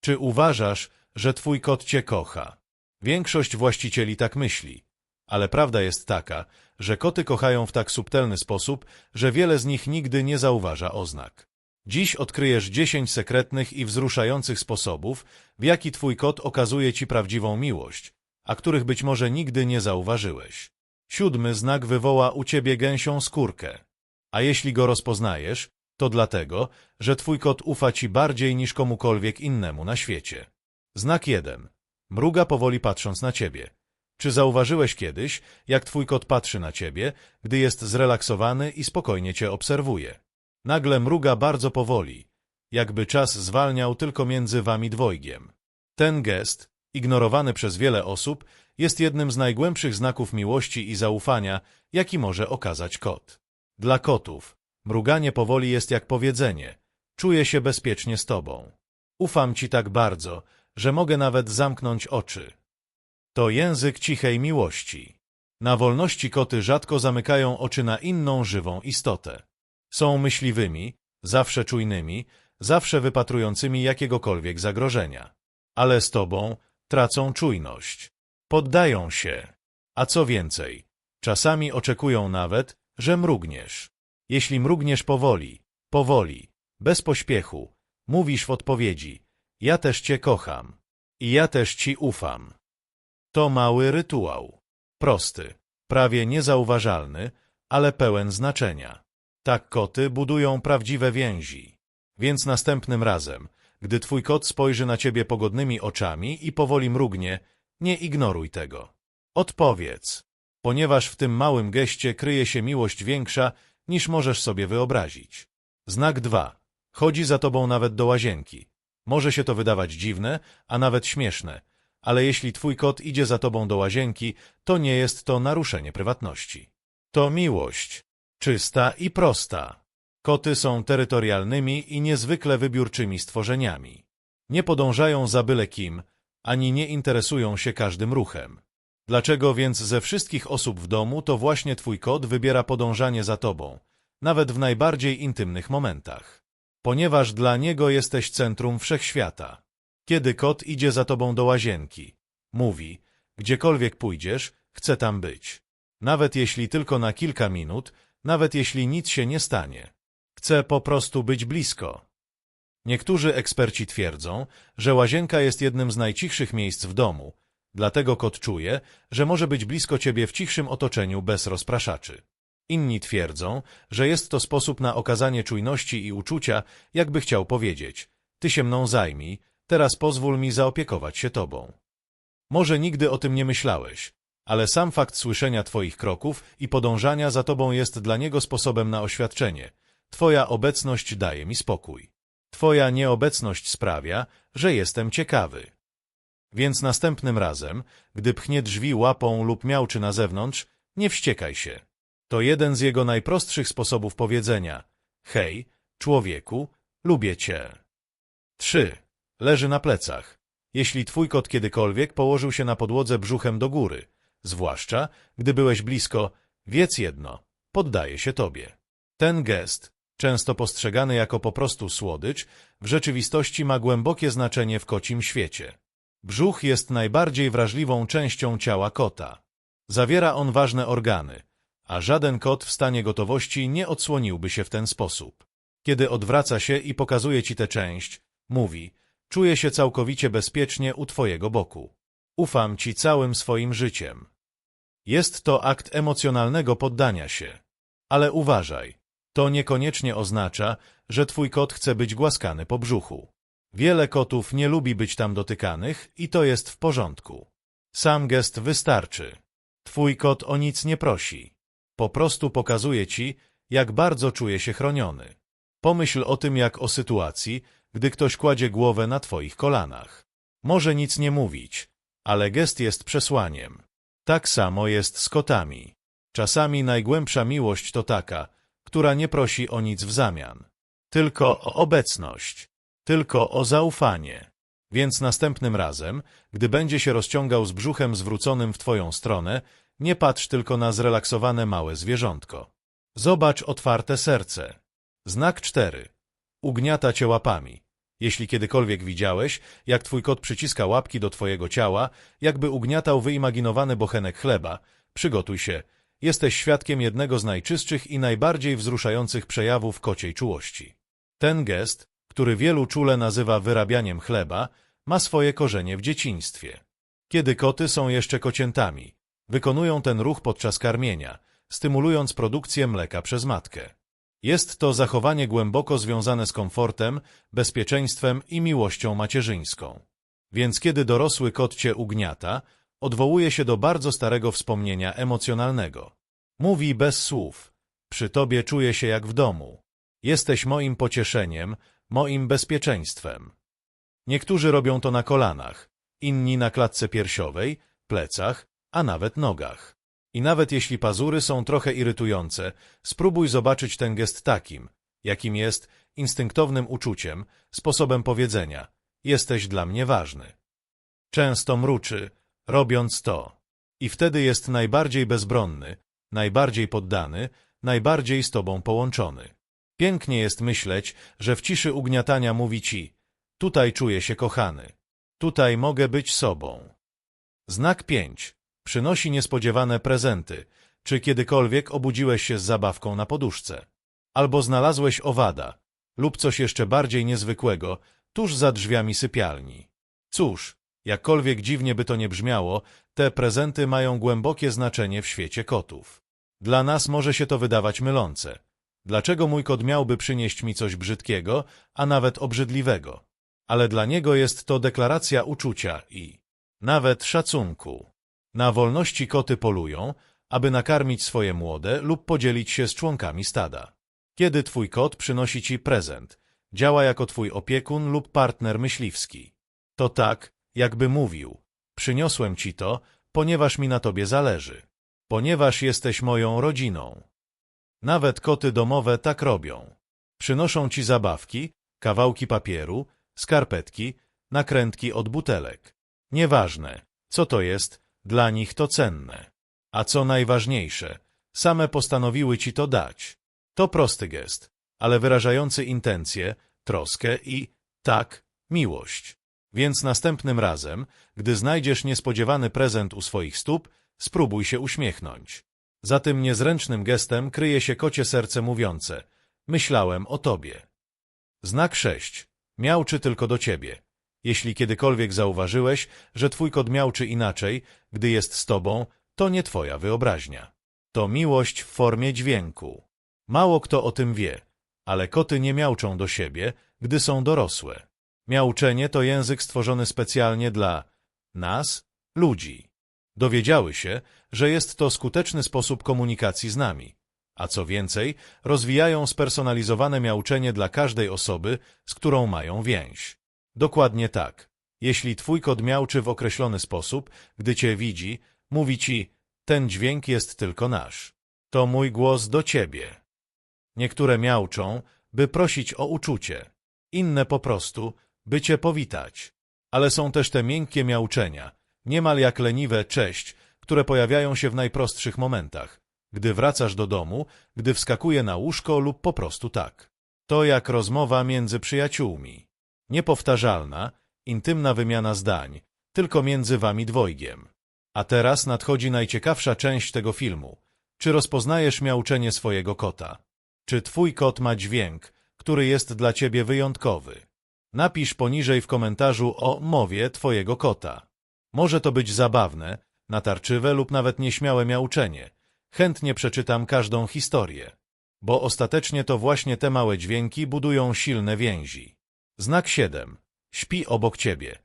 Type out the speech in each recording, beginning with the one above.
Czy uważasz, że twój kot cię kocha? Większość właścicieli tak myśli. Ale prawda jest taka, że koty kochają w tak subtelny sposób, że wiele z nich nigdy nie zauważa oznak. Dziś odkryjesz 10 sekretnych i wzruszających sposobów, w jaki twój kot okazuje ci prawdziwą miłość, a których być może nigdy nie zauważyłeś. Siódmy znak wywoła u ciebie gęsią skórkę. A jeśli go rozpoznajesz, to dlatego, że twój kot ufa ci bardziej niż komukolwiek innemu na świecie. Znak jeden. Mruga powoli patrząc na ciebie. Czy zauważyłeś kiedyś, jak twój kot patrzy na ciebie, gdy jest zrelaksowany i spokojnie cię obserwuje? Nagle mruga bardzo powoli, jakby czas zwalniał tylko między wami dwojgiem. Ten gest, ignorowany przez wiele osób, jest jednym z najgłębszych znaków miłości i zaufania, jaki może okazać kot. Dla kotów, mruganie powoli jest jak powiedzenie, czuję się bezpiecznie z tobą. Ufam ci tak bardzo, że mogę nawet zamknąć oczy. To język cichej miłości. Na wolności koty rzadko zamykają oczy na inną żywą istotę. Są myśliwymi, zawsze czujnymi, zawsze wypatrującymi jakiegokolwiek zagrożenia. Ale z tobą tracą czujność. Poddają się. A co więcej, czasami oczekują nawet, że mrugniesz. Jeśli mrugniesz powoli, powoli, bez pośpiechu, mówisz w odpowiedzi, ja też cię kocham i ja też ci ufam. To mały rytuał. Prosty, prawie niezauważalny, ale pełen znaczenia. Tak koty budują prawdziwe więzi. Więc następnym razem, gdy twój kot spojrzy na ciebie pogodnymi oczami i powoli mrugnie, nie ignoruj tego. Odpowiedz, ponieważ w tym małym geście kryje się miłość większa, niż możesz sobie wyobrazić. Znak 2. Chodzi za tobą nawet do łazienki. Może się to wydawać dziwne, a nawet śmieszne, ale jeśli twój kot idzie za tobą do łazienki, to nie jest to naruszenie prywatności. To miłość, czysta i prosta. Koty są terytorialnymi i niezwykle wybiórczymi stworzeniami. Nie podążają za byle kim, ani nie interesują się każdym ruchem. Dlaczego więc ze wszystkich osób w domu to właśnie twój kot wybiera podążanie za tobą, nawet w najbardziej intymnych momentach? Ponieważ dla niego jesteś centrum wszechświata. Kiedy kot idzie za tobą do łazienki, mówi, gdziekolwiek pójdziesz, chcę tam być. Nawet jeśli tylko na kilka minut, nawet jeśli nic się nie stanie. Chcę po prostu być blisko. Niektórzy eksperci twierdzą, że łazienka jest jednym z najcichszych miejsc w domu, dlatego kot czuje, że może być blisko ciebie w cichszym otoczeniu bez rozpraszaczy. Inni twierdzą, że jest to sposób na okazanie czujności i uczucia, jakby chciał powiedzieć, ty się mną zajmij, teraz pozwól mi zaopiekować się tobą. Może nigdy o tym nie myślałeś, ale sam fakt słyszenia twoich kroków i podążania za tobą jest dla niego sposobem na oświadczenie. Twoja obecność daje mi spokój. Twoja nieobecność sprawia, że jestem ciekawy. Więc następnym razem, gdy pchnie drzwi łapą lub miałczy na zewnątrz, nie wściekaj się. To jeden z jego najprostszych sposobów powiedzenia. Hej, człowieku, lubię cię. 3. Leży na plecach. Jeśli twój kot kiedykolwiek położył się na podłodze brzuchem do góry, zwłaszcza gdy byłeś blisko, wiedz jedno, poddaje się tobie. Ten gest, często postrzegany jako po prostu słodycz, w rzeczywistości ma głębokie znaczenie w kocim świecie. Brzuch jest najbardziej wrażliwą częścią ciała kota. Zawiera on ważne organy, a żaden kot w stanie gotowości nie odsłoniłby się w ten sposób. Kiedy odwraca się i pokazuje ci tę część, mówi, czuję się całkowicie bezpiecznie u twojego boku. Ufam ci całym swoim życiem. Jest to akt emocjonalnego poddania się. Ale uważaj, to niekoniecznie oznacza, że twój kot chce być głaskany po brzuchu. Wiele kotów nie lubi być tam dotykanych i to jest w porządku. Sam gest wystarczy. Twój kot o nic nie prosi. Po prostu pokazuje ci, jak bardzo czuje się chroniony. Pomyśl o tym jak o sytuacji, gdy ktoś kładzie głowę na twoich kolanach. Może nic nie mówić, ale gest jest przesłaniem. Tak samo jest z kotami. Czasami najgłębsza miłość to taka, która nie prosi o nic w zamian. Tylko o obecność, tylko o zaufanie. Więc następnym razem, gdy będzie się rozciągał z brzuchem zwróconym w twoją stronę, nie patrz tylko na zrelaksowane małe zwierzątko. Zobacz otwarte serce. Znak cztery. Ugniata cię łapami. Jeśli kiedykolwiek widziałeś, jak twój kot przyciska łapki do twojego ciała, jakby ugniatał wyimaginowany bochenek chleba, przygotuj się. Jesteś świadkiem jednego z najczystszych i najbardziej wzruszających przejawów kociej czułości. Ten gest, który wielu czule nazywa wyrabianiem chleba, ma swoje korzenie w dzieciństwie. Kiedy koty są jeszcze kociętami, wykonują ten ruch podczas karmienia, stymulując produkcję mleka przez matkę. Jest to zachowanie głęboko związane z komfortem, bezpieczeństwem i miłością macierzyńską. Więc kiedy dorosły kot cię ugniata, odwołuje się do bardzo starego wspomnienia emocjonalnego. Mówi bez słów. Przy tobie czuję się jak w domu. Jesteś moim pocieszeniem, moim bezpieczeństwem. Niektórzy robią to na kolanach, inni na klatce piersiowej, plecach, a nawet nogach. I nawet jeśli pazury są trochę irytujące, spróbuj zobaczyć ten gest takim, jakim jest, instynktownym uczuciem, sposobem powiedzenia jesteś dla mnie ważny. Często mruczy, robiąc to. I wtedy jest najbardziej bezbronny, najbardziej poddany, najbardziej z tobą połączony. Pięknie jest myśleć, że w ciszy ugniatania mówi ci, tutaj czuję się kochany, tutaj mogę być sobą. Znak 5. Przynosi niespodziewane prezenty. Czy kiedykolwiek obudziłeś się z zabawką na poduszce? Albo znalazłeś owada, lub coś jeszcze bardziej niezwykłego, tuż za drzwiami sypialni. Cóż, jakkolwiek dziwnie by to nie brzmiało, te prezenty mają głębokie znaczenie w świecie kotów. Dla nas może się to wydawać mylące. Dlaczego mój kot miałby przynieść mi coś brzydkiego, a nawet obrzydliwego? Ale dla niego jest to deklaracja uczucia i nawet szacunku. Na wolności koty polują, aby nakarmić swoje młode lub podzielić się z członkami stada. Kiedy twój kot przynosi ci prezent, działa jako twój opiekun lub partner myśliwski. To tak, jakby mówił, przyniosłem ci to, ponieważ mi na tobie zależy, ponieważ jesteś moją rodziną. Nawet koty domowe tak robią. Przynoszą ci zabawki, kawałki papieru, skarpetki, nakrętki od butelek. Nieważne, co to jest, dla nich to cenne. A co najważniejsze, same postanowiły ci to dać. To prosty gest, ale wyrażający intencje, troskę i, tak, miłość. Więc następnym razem, gdy znajdziesz niespodziewany prezent u swoich stóp, spróbuj się uśmiechnąć. Za tym niezręcznym gestem kryje się kocie serce mówiące Myślałem o tobie. Znak 6. Miałczy tylko do ciebie. Jeśli kiedykolwiek zauważyłeś, że twój kot miałczy inaczej, gdy jest z tobą, to nie twoja wyobraźnia. To miłość w formie dźwięku. Mało kto o tym wie, ale koty nie miałczą do siebie, gdy są dorosłe. Miauczenie to język stworzony specjalnie dla nas, ludzi. Dowiedziały się, że jest to skuteczny sposób komunikacji z nami, a co więcej, rozwijają spersonalizowane miauczenie dla każdej osoby, z którą mają więź. Dokładnie tak. Jeśli twój kot miauczy w określony sposób, gdy cię widzi, mówi ci, ten dźwięk jest tylko nasz. To mój głos do ciebie. Niektóre miauczą, by prosić o uczucie. Inne po prostu, by cię powitać. Ale są też te miękkie miauczenia, niemal jak leniwe cześć, które pojawiają się w najprostszych momentach, gdy wracasz do domu, gdy wskakuje na łóżko lub po prostu tak. To jak rozmowa między przyjaciółmi. Niepowtarzalna, intymna wymiana zdań, tylko między wami dwojgiem. A teraz nadchodzi najciekawsza część tego filmu. Czy rozpoznajesz miauczenie swojego kota? Czy twój kot ma dźwięk, który jest dla ciebie wyjątkowy? Napisz poniżej w komentarzu o mowie twojego kota. Może to być zabawne, natarczywe lub nawet nieśmiałe miauczenie. Chętnie przeczytam każdą historię. Bo ostatecznie to właśnie te małe dźwięki budują silne więzi. Znak 7. Śpi obok ciebie.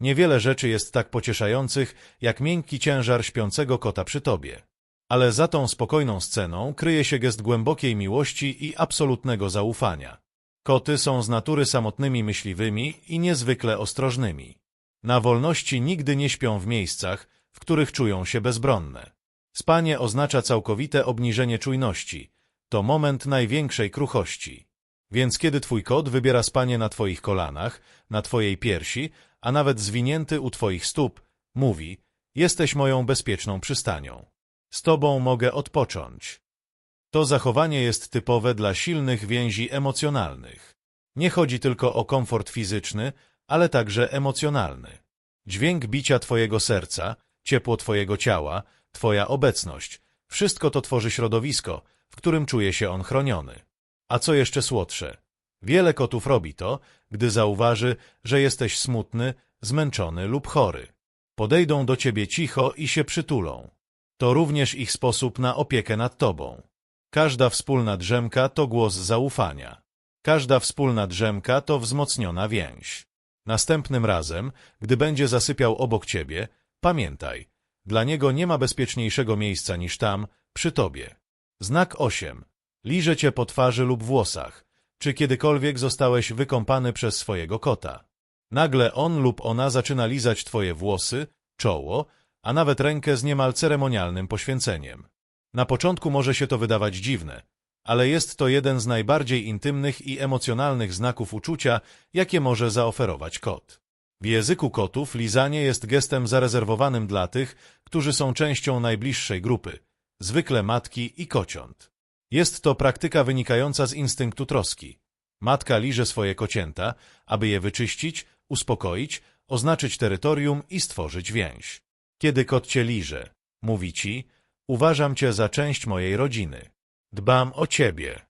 Niewiele rzeczy jest tak pocieszających, jak miękki ciężar śpiącego kota przy tobie. Ale za tą spokojną sceną kryje się gest głębokiej miłości i absolutnego zaufania. Koty są z natury samotnymi myśliwymi i niezwykle ostrożnymi. Na wolności nigdy nie śpią w miejscach, w których czują się bezbronne. Spanie oznacza całkowite obniżenie czujności. To moment największej kruchości. Więc kiedy twój kot wybiera spanie na twoich kolanach, na twojej piersi, a nawet zwinięty u twoich stóp, mówi, jesteś moją bezpieczną przystanią. Z tobą mogę odpocząć. To zachowanie jest typowe dla silnych więzi emocjonalnych. Nie chodzi tylko o komfort fizyczny, ale także emocjonalny. Dźwięk bicia twojego serca, ciepło twojego ciała, twoja obecność, wszystko to tworzy środowisko, w którym czuje się on chroniony. A co jeszcze słodsze? Wiele kotów robi to, gdy zauważy, że jesteś smutny, zmęczony lub chory. Podejdą do ciebie cicho i się przytulą. To również ich sposób na opiekę nad tobą. Każda wspólna drzemka to głos zaufania. Każda wspólna drzemka to wzmocniona więź. Następnym razem, gdy będzie zasypiał obok ciebie, pamiętaj, dla niego nie ma bezpieczniejszego miejsca niż tam, przy tobie. Znak 8. Liże cię po twarzy lub włosach. Czy kiedykolwiek zostałeś wykąpany przez swojego kota? Nagle on lub ona zaczyna lizać twoje włosy, czoło, a nawet rękę z niemal ceremonialnym poświęceniem. Na początku może się to wydawać dziwne, ale jest to jeden z najbardziej intymnych i emocjonalnych znaków uczucia, jakie może zaoferować kot. W języku kotów lizanie jest gestem zarezerwowanym dla tych, którzy są częścią najbliższej grupy, zwykle matki i kociąt. Jest to praktyka wynikająca z instynktu troski. Matka liże swoje kocięta, aby je wyczyścić, uspokoić, oznaczyć terytorium i stworzyć więź. Kiedy kot cię liże, mówi ci, uważam cię za część mojej rodziny. Dbam o ciebie.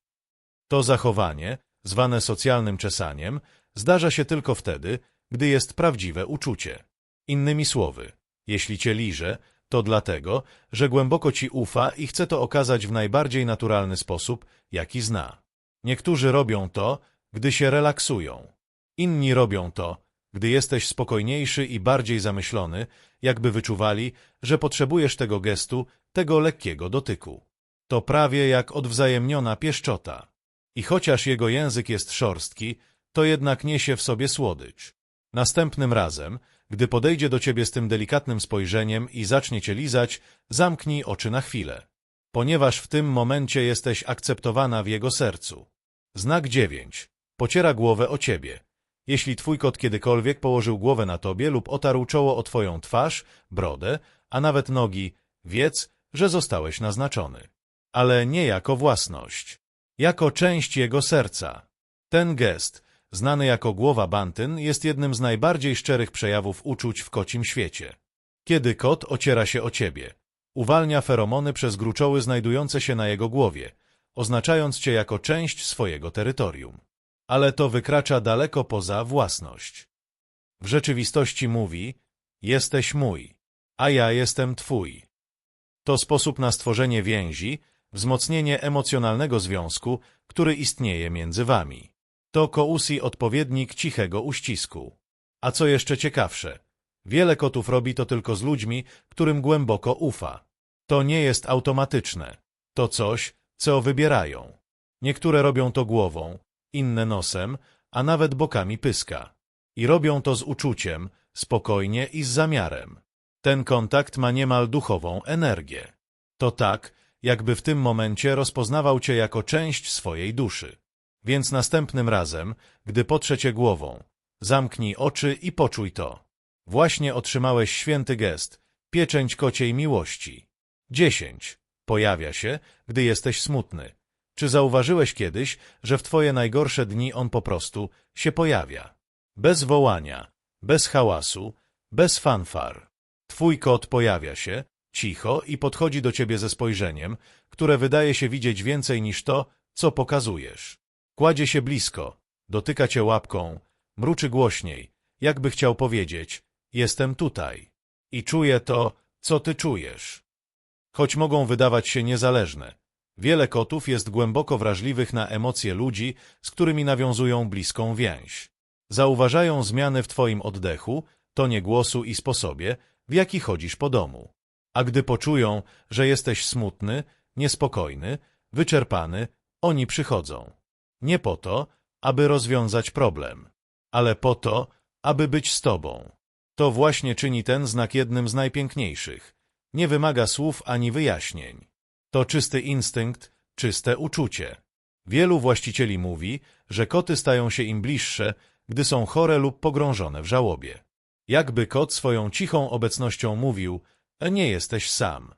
To zachowanie, zwane socjalnym czesaniem, zdarza się tylko wtedy, gdy jest prawdziwe uczucie. Innymi słowy, jeśli cię liże, to dlatego, że głęboko ci ufa i chce to okazać w najbardziej naturalny sposób, jaki zna. Niektórzy robią to, gdy się relaksują. Inni robią to, gdy jesteś spokojniejszy i bardziej zamyślony, jakby wyczuwali, że potrzebujesz tego gestu, tego lekkiego dotyku. To prawie jak odwzajemniona pieszczota. I chociaż jego język jest szorstki, to jednak niesie w sobie słodycz. Następnym razem, gdy podejdzie do ciebie z tym delikatnym spojrzeniem i zacznie cię lizać, zamknij oczy na chwilę, ponieważ w tym momencie jesteś akceptowana w jego sercu. Znak 9. Pociera głowę o ciebie. Jeśli twój kot kiedykolwiek położył głowę na tobie lub otarł czoło o twoją twarz, brodę, a nawet nogi, wiedz, że zostałeś naznaczony. Ale nie jako własność. Jako część jego serca. Ten gest, znany jako głowa bantyn, jest jednym z najbardziej szczerych przejawów uczuć w kocim świecie. Kiedy kot ociera się o ciebie, uwalnia feromony przez gruczoły znajdujące się na jego głowie, oznaczając cię jako część swojego terytorium. Ale to wykracza daleko poza własność. W rzeczywistości mówi, jesteś mój, a ja jestem twój. To sposób na stworzenie więzi, wzmocnienie emocjonalnego związku, który istnieje między wami. To kousi odpowiednik cichego uścisku. A co jeszcze ciekawsze, wiele kotów robi to tylko z ludźmi, którym głęboko ufa. To nie jest automatyczne. To coś, co wybierają. Niektóre robią to głową, inne nosem, a nawet bokami pyska. I robią to z uczuciem, spokojnie i z zamiarem. Ten kontakt ma niemal duchową energię. To tak, jakby w tym momencie rozpoznawał cię jako część swojej duszy. Więc następnym razem, gdy potrze cię głową, zamknij oczy i poczuj to. Właśnie otrzymałeś święty gest, pieczęć kociej miłości. 10. Pojawia się, gdy jesteś smutny. Czy zauważyłeś kiedyś, że w twoje najgorsze dni on po prostu się pojawia? Bez wołania, bez hałasu, bez fanfar. Twój kot pojawia się, cicho i podchodzi do ciebie ze spojrzeniem, które wydaje się widzieć więcej niż to, co pokazujesz. Kładzie się blisko, dotyka cię łapką, mruczy głośniej, jakby chciał powiedzieć, jestem tutaj. I czuję to, co ty czujesz. Choć mogą wydawać się niezależne, wiele kotów jest głęboko wrażliwych na emocje ludzi, z którymi nawiązują bliską więź. Zauważają zmiany w twoim oddechu, tonie głosu i sposobie, w jaki chodzisz po domu. A gdy poczują, że jesteś smutny, niespokojny, wyczerpany, oni przychodzą. Nie po to, aby rozwiązać problem, ale po to, aby być z tobą. To właśnie czyni ten znak jednym z najpiękniejszych. Nie wymaga słów ani wyjaśnień. To czysty instynkt, czyste uczucie. Wielu właścicieli mówi, że koty stają się im bliższe, gdy są chore lub pogrążone w żałobie. Jakby kot swoją cichą obecnością mówił, nie jesteś sam.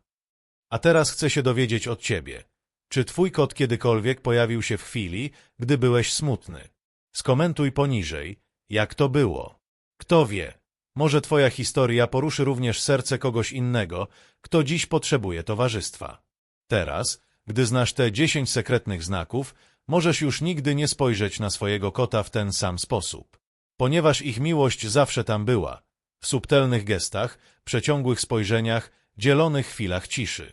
A teraz chcę się dowiedzieć od ciebie. Czy twój kot kiedykolwiek pojawił się w chwili, gdy byłeś smutny? Skomentuj poniżej, jak to było. Kto wie, może twoja historia poruszy również serce kogoś innego, kto dziś potrzebuje towarzystwa. Teraz, gdy znasz te 10 sekretnych znaków, możesz już nigdy nie spojrzeć na swojego kota w ten sam sposób. Ponieważ ich miłość zawsze tam była, w subtelnych gestach, przeciągłych spojrzeniach, dzielonych chwilach ciszy.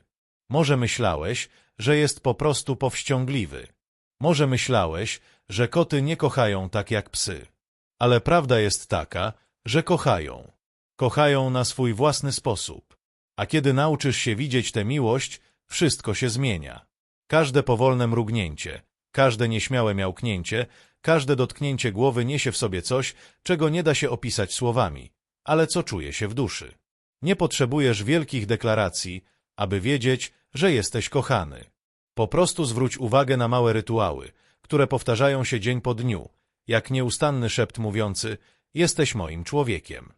Może myślałeś, że jest po prostu powściągliwy. Może myślałeś, że koty nie kochają tak jak psy. Ale prawda jest taka, że kochają. Kochają na swój własny sposób. A kiedy nauczysz się widzieć tę miłość, wszystko się zmienia. Każde powolne mrugnięcie, każde nieśmiałe miałknięcie, każde dotknięcie głowy niesie w sobie coś, czego nie da się opisać słowami, ale co czuje się w duszy. Nie potrzebujesz wielkich deklaracji, aby wiedzieć, że jesteś kochany. Po prostu zwróć uwagę na małe rytuały, które powtarzają się dzień po dniu, jak nieustanny szept mówiący jesteś moim człowiekiem.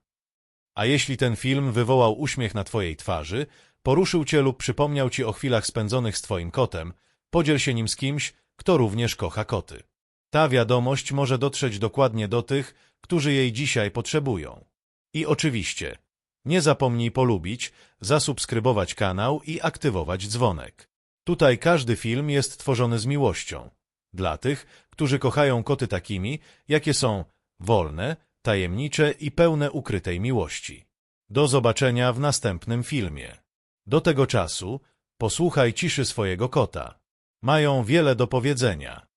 A jeśli ten film wywołał uśmiech na twojej twarzy, poruszył cię lub przypomniał ci o chwilach spędzonych z twoim kotem, podziel się nim z kimś, kto również kocha koty. Ta wiadomość może dotrzeć dokładnie do tych, którzy jej dzisiaj potrzebują. I oczywiście, nie zapomnij polubić, zasubskrybować kanał i aktywować dzwonek. Tutaj każdy film jest tworzony z miłością. Dla tych, którzy kochają koty takimi, jakie są wolne, tajemnicze i pełne ukrytej miłości. Do zobaczenia w następnym filmie. Do tego czasu posłuchaj ciszy swojego kota. Mają wiele do powiedzenia.